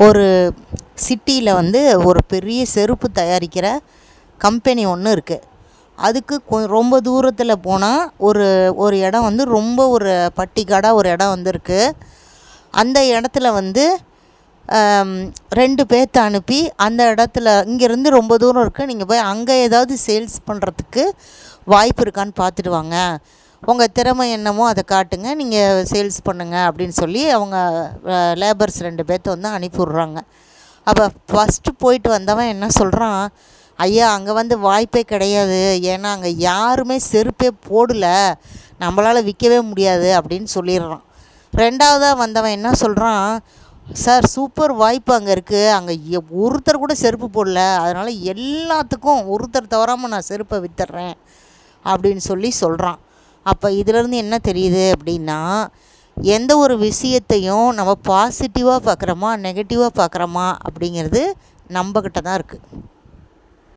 ஒரு சிட்டியில் வந்து ஒரு பெரிய செருப்பு தயாரிக்கிற கம்பெனி ஒன்று இருக்குது அதுக்கு கொ ரொம்ப தூரத்தில் போனால் ஒரு ஒரு இடம் வந்து ரொம்ப ஒரு பட்டிக்காடாக ஒரு இடம் வந்து இருக்குது அந்த இடத்துல வந்து ரெண்டு பேர்த்த அனுப்பி அந்த இடத்துல இங்கேருந்து ரொம்ப தூரம் இருக்குது நீங்கள் போய் அங்கே ஏதாவது சேல்ஸ் பண்ணுறதுக்கு வாய்ப்பு இருக்கான்னு பார்த்துடுவாங்க உங்கள் திறமை என்னமோ அதை காட்டுங்க. நீங்கள் சேல்ஸ் பண்ணுங்க அப்படின்னு சொல்லி அவங்க லேபர்ஸ் ரெண்டு பேர்த்த வந்து அனுப்பிவிட்றாங்க. அப்போ ஃபஸ்ட்டு போயிட்டு வந்தவன் என்ன சொல்கிறான் ஐயா அங்கே வந்து வாய்ப்பே கிடையாது. ஏன்னா அங்கே யாருமே செருப்பே போடலை. நம்மளால் விற்கவே முடியாது அப்படின்னு சொல்லிடுறான். ரெண்டாவதாக வந்தவன் என்ன சொல்கிறான் சார் சூப்பர் வாய்ப்பு அங்கே இருக்குது அங்கே ஒருத்தர் கூட செருப்பு போடல. அதனால் எல்லாத்துக்கும் ஒருத்தர் தவறாமல் நான் செருப்பை விற்றுறேன் அப்படின்னு சொல்லி சொல்கிறான் அப்போ இதிலேருந்து என்ன தெரியுது அப்படின்னா எந்த ஒரு விஷயத்தையும் நம்ம பாசிட்டிவாக பார்க்குறோமா நெகட்டிவாக பார்க்குறோமா அப்படிங்கிறது நம்மக்கிட்ட தான் இருக்குது